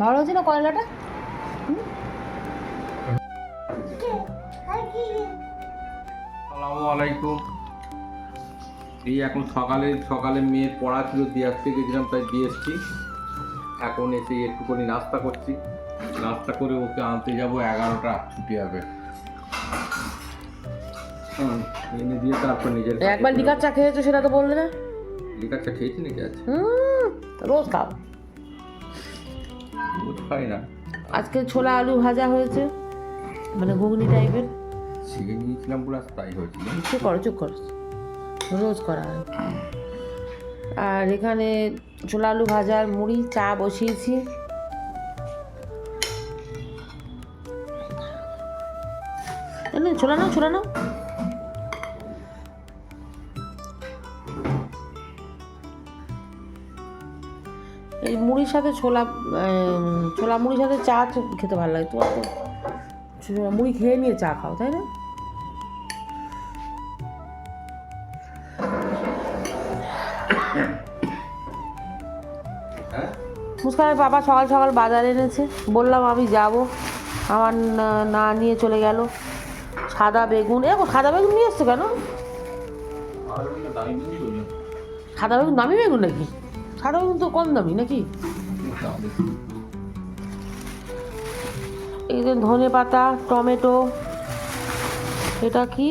ভালো হচ্ছে না কয়লাটা আলাইকুম এই এখন সকালে সকালে মেয়ের পড়া ছিল দিয়ে আসতে গেছিলাম তাই দিয়ে এসছি। এখন এসে একটুখানি নাস্তা করছি। নাস্তা করে ওকে আনতে যাব এগারোটা ছুটি হবে। এনে দিয়ে তারপর নিজের একবার লিকার চা খেয়েছো সেটা তো বললে না? লিকার চা খেয়েছি নাকি আজ? রোজ খাও। দুধ খাই না। আজকে ছোলা আলু ভাজা হয়েছে মানে ঘুগনি টাইপের। শিখে নিয়েছিলাম পুরো তাই হয়েছিল চুপ করো চুপ করো। রোজ করা হয়। আর এখানে ছোলা আলু ভাজার মুড়ি চা বসিয়েছি। ছোলা নাও ছোলা নাও। এই মুড়ির সাথে ছোলা ছোলা মুড়ির সাথে চা খেতে ভালো লাগে। তোমার তো মুড়ি খেয়ে নিয়ে চা খাও তাই না? মুস্কানের বাবা সকাল সকাল বাজার এনেছে। বললাম আমি যাব। আমার না- নিয়ে চলে গেল। সাদা বেগুন এ সাদা বেগুন নিয়ে এসছো কেন? সাদা বেগুন দামি বেগুন নাকি? বেগুন কম দামি নাকি? এই যে ধনে পাতা টমেটো এটা কি?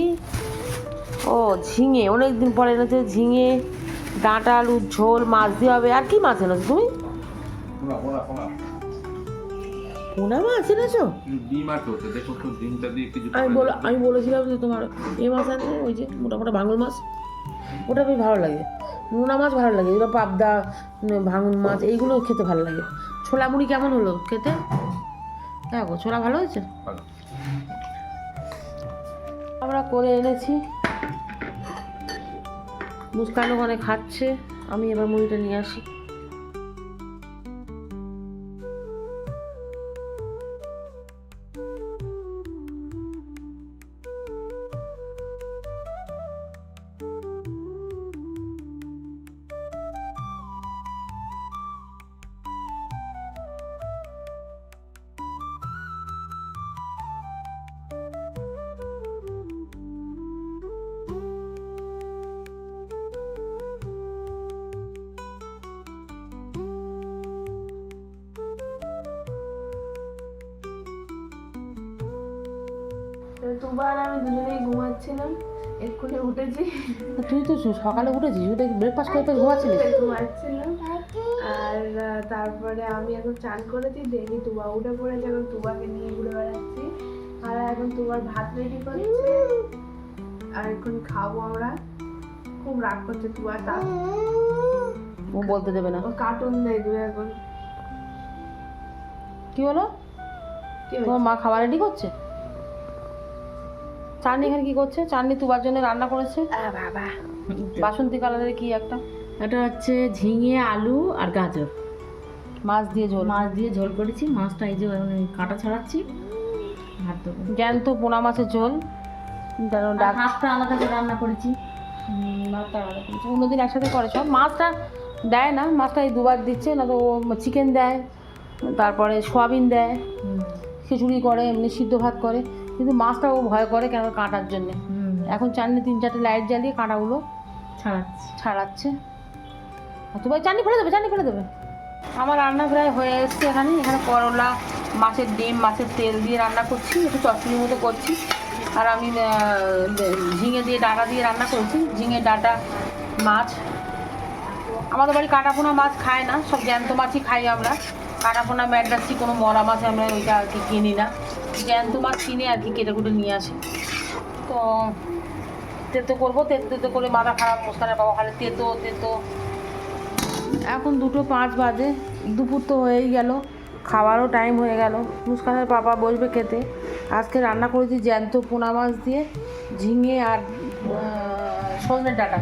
ও ঝিঙে। অনেক দিন পরে এনেছে ঝিঙে ডাঁটা আলুর ঝোল মাছ দিয়ে হবে। আর কি মাছ এনেছো তুমি? পোনা মাছ এনেছো? আমি বল আমি বলেছিলাম যে তোমার এ মাছ আছে ওই যে মোটা মোটা ভাঙল মাছ। ওটা বেশ ভালো লাগে। নোনা মাছ ভালো লাগে এগুলো পাবদা ভাঙন মাছ এইগুলো খেতে ভালো লাগে। ছোলা মুড়ি কেমন হলো খেতে? দেখো ছোলা ভালো হয়েছে। আমরা করে এনেছি। মুস্কান ওখানে খাচ্ছে আমি এবার মুড়িটা নিয়ে আসি। দুবার আমি দুজনেই ঘুমাচ্ছিলাম এক্ষুনি উঠেছি। তুই তো সকালে উঠেছিস উঠে ব্রেকফাস্ট করে তো ঘুমাচ্ছিলিস? ঘুমাচ্ছিলাম। আর তারপরে আমি এখন চান করেছি দেখি তুবা উঠে পড়েছে এখন তুবাকে নিয়ে ঘুরে বেড়াচ্ছি। আর এখন তুবার ভাত রেডি করছে। আর এখন খাব আমরা। খুব রাগ করছে তুবা তা ও বলতে দেবে না। ও কার্টুন দেখবে এখন। কি হলো? তোমার মা খাবার রেডি করছে? চাটনি এখানে কি করছে? চাটনি তুবার জন্য রান্না করেছে। বাবা। বাসন্তী কালারের কি একটা? এটা হচ্ছে ঝিঙে আলু আর গাজর। মাছ দিয়ে ঝোল। মাছ দিয়ে ঝোল করেছি। মাছটা এই যে কাঁটা ছাড়াচ্ছি। ভাত দেবো জ্যান্ত পোনা মাছের ঝোল। যেন আর আলাদা করে রান্না করেছি। মাছটা আলাদা করেছে। অন্যদিন একসাথে করে সব। মাছটা দেয় না। মাছটা এই দুবার দিচ্ছে। না তো চিকেন দেয় তারপরে সোয়াবিন দেয়। খিচুড়ি করে এমনি সিদ্ধ ভাত করে। কিন্তু মাছটা ও ভয় করে কেন কাঁটার জন্যে। এখন চাননি তিন চারটে লাইট জ্বালিয়ে কাঁটাগুলো ছাড়াচ্ছি। ছাড়াচ্ছে। তোমার চাটনি ফেলে দেবে চাটনি ফেলে দেবে। আমার রান্না প্রায় হয়ে এসছে এখানে। এখানে করলা মাছের ডিম মাছের তেল দিয়ে রান্না করছি একটু চটনির মতো করছি। আর আমি ঝিঙে দিয়ে ডাটা দিয়ে রান্না করছি। ঝিঙে ডাটা মাছ। আমাদের বাড়ি কাটাপোনা মাছ খায় না সব জ্যান্ত মাছই খাই আমরা। কাটাপোনা ম্যাড্রাসি কোনো মরা মাছ আমরা ওইটা আর কি কিনি না। জ্যান্ত মাছ কিনে আর কি কেটে কুটে নিয়ে আসি। তো তেতো করব, তেতো তেতো করে মাথা খারাপ, মুস্কানের বাবা খালি তেতো তেতো। এখন দুটো পাঁচ বাজে, দুপুর তো হয়েই গেল খাওয়ারও টাইম হয়ে গেল। মুস্কানের পাপা বসবে খেতে। আজকে রান্না করেছি জ্যান্ত পোনা মাছ দিয়ে, ঝিঙে আর সজনে ডাটা।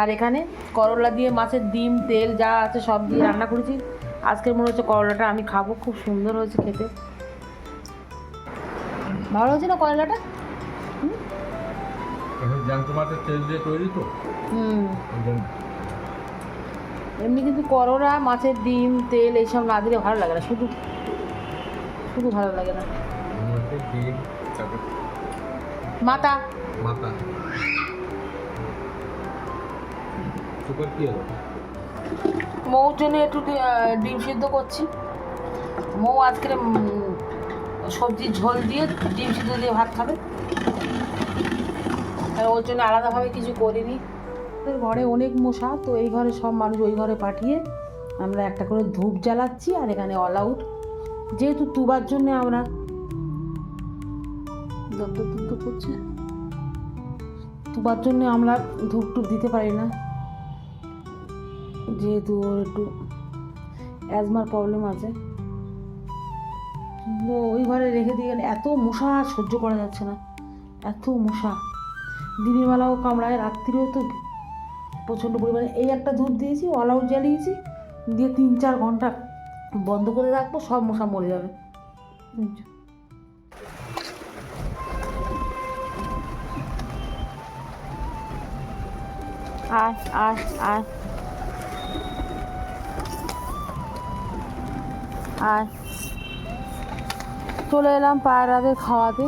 আর এখানে করলা দিয়ে মাছের ডিম, তেল যা আছে সব দিয়ে রান্না করেছি। আজকের মনে হচ্ছে করলাটা আমি খাব, খুব সুন্দর হয়েছে খেতে। ভালো হয়েছে না করলাটা এখন জ্যান্ত মাছের তেল দিয়ে তৈরি তো। হুম। এমনি কিন্তু করোনা মাছের ডিম তেল এইসব না দিলে ভালো লাগে না শুধু শুধু ভালো লাগে না। কি হলো মৌর জন্য একটু ডিম সিদ্ধ করছি। মৌ আজকে সবজির ঝোল দিয়ে ডিম সিদ্ধ দিয়ে ভাত খাবে। আর ওর জন্য আলাদাভাবে কিছু করিনি। ঘরে অনেক মশা তো এই ঘরে সব মানুষ ওই ঘরে পাঠিয়ে আমরা একটা করে ধূপ জ্বালাচ্ছি আর এখানে অল আউট যেহেতু তুবার জন্য আমরা করছে তুবার জন্য আমরা ধূপ টুপ দিতে পারি না। যেহেতু ওর একটু অ্যাজমার প্রবলেম আছে। ওই ঘরে রেখে দিয়ে গেলে এত মশা সহ্য করা যাচ্ছে না। এত মশা। দিনের বেলাও কামড়ায় রাত্রিরেও তো প্রচণ্ড পরিমাণে। এই একটা ধূপ দিয়েছি অল আউট জ্বালিয়েছি, দিয়ে তিন চার ঘণ্টা বন্ধ করে রাখব, সব মশা মরে যাবে। আয় আয় আয়। আর চলে এলাম পায়রাদের খাওয়াতে।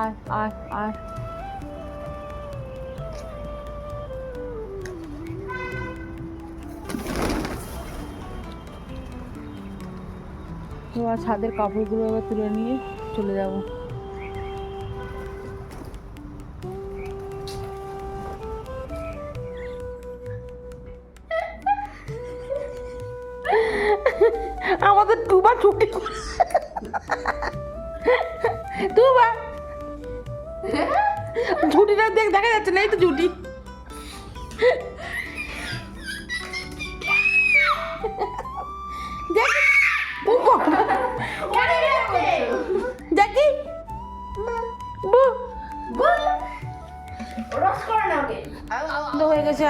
আর আর আর এবার ছাদের কাপড়গুলো এবার তুলে নিয়ে চলে যাব। দুবার ছুটি দুবার ছুটিটা দেখ দেখা যাচ্ছে না এই তো ছুটি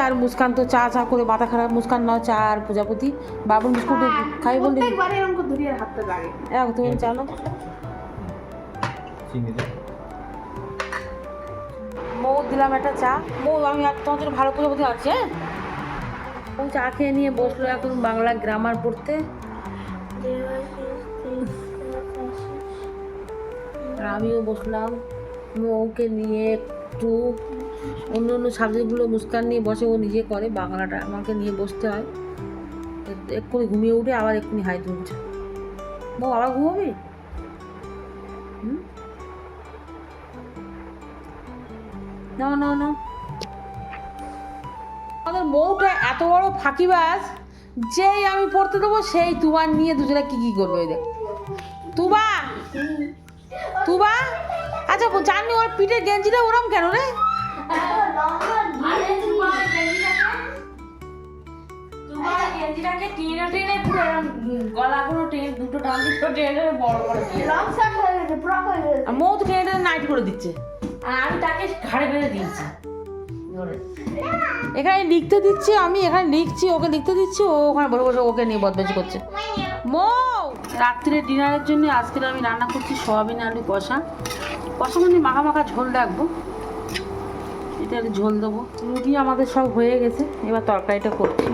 আর মুস্কান তো চা চা করে মাথা খারাপ। মুস্কান নাও চা আর প্রজাপতি। বাবুর বিস্কুট খাই বললি। এক তুমি জানো চিনি মৌ দিলাম একটা চা। মৌ আমি আর তোমার জন্য ভালো প্রজাপতি আছে হ্যাঁ? চা খেয়ে নিয়ে বসল এখন বাংলা গ্রামার পড়তে। আর আমিও বসলাম। মৌকে নিয়ে একটু অন্য অন্য সাবজেক্টগুলো মুস্কান নিয়ে বসে, ও নিজে করে বাংলাটা, আমাকে নিয়ে বসতে হয়। এক্ষুনি ঘুমিয়ে উঠে আবার এক্ষুনি হাই তুলছে। মৌ আবার ঘুমাবি? না না না আমাদের মৌটা এত বড় ফাঁকিবাজ, যেই আমি পড়তে দেবো, সেই তুবার নিয়ে দুজনে কি কি করবে দেখ। তুবা? তুবা? আচ্ছা জানি ওর পিঠের গেঞ্জিটা ওরম কেন রে? মৌ তো নাইট করে দিচ্ছে। আর আমি ঘাড়ে দিয়েছি। এখানে লিখতে দিচ্ছি আমি, এখানে লিখছি, ওকে লিখতে দিচ্ছি, ও ওখানে বসে বসে ওকে নিয়ে বদমাইশি করছে। মৌ রাত্রিরে ডিনারের জন্য আজকে আমি রান্না করছি সয়াবিন আলু কষা। কষা মানে মাখা মাখা ঝোল রাখব। এটা ঝোল দেবো। রুটি আমাদের সব হয়ে গেছে এবার তরকারিটা করছি।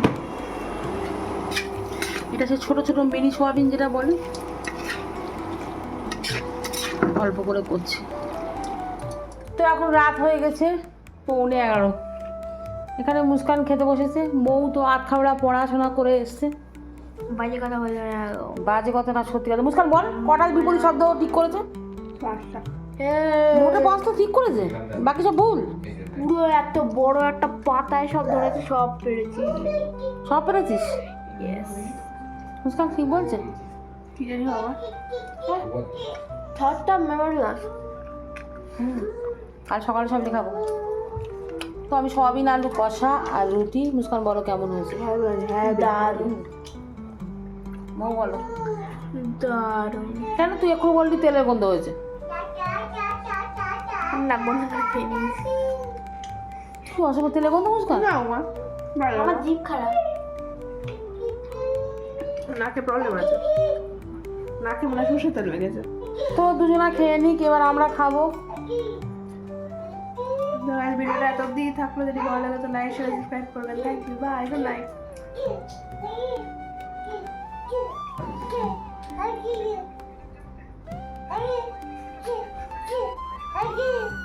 এটা সে ছোটো ছোটো মিনি সোয়াবিন যেটা বলে অল্প করে করছি। তো এখন রাত হয়ে গেছে পৌনে এগারো। এখানে মুস্কান খেতে বসেছে মৌ তো আট খাবড়া পড়াশোনা করে এসছে। বাজে কথা বলে বাজে কথা না সত্যি কথা। মুস্কান বল কটার বিপরীত শব্দ ঠিক করেছে? পাঁচটা। ওটা পাঁচটা ঠিক করেছে? বাকি সব ভুল? পুরো এত বড় একটা পাতায় সব ধরেছে সব পেরেছি। সব পেরেছিস? ইয়েস মুস্কান ঠিক বলছে? কি জানি বাবা। থার্ডটা মেমোরি লস কাল সকালে সব দেখাবো। তো আমি সয়াবিন আলু কষা আর রুটি। মুস্কান বলো কেমন হয়েছে? হ্যাঁ দারুণ। মৌ বলো। দারুণ। কেন তুই এক্ষুনি বললি তেলের গন্ধ হয়েছে? না বন্ধ করে কি অসুখ তেলে গন্ধ মুসকান না মা আমার জিভ খারাপ। নাকে প্রবলেম আছে। নাকে মনে হয় তেল লেগেছে। তো দুজনা খেয়ে নিক এবার আমরা খাব। ভিডিওটা এত অব্দি থাকল যদি ভালো লাগে তো লাইক শেয়ার সাবস্ক্রাইব করবেন। Thank you bye good night you.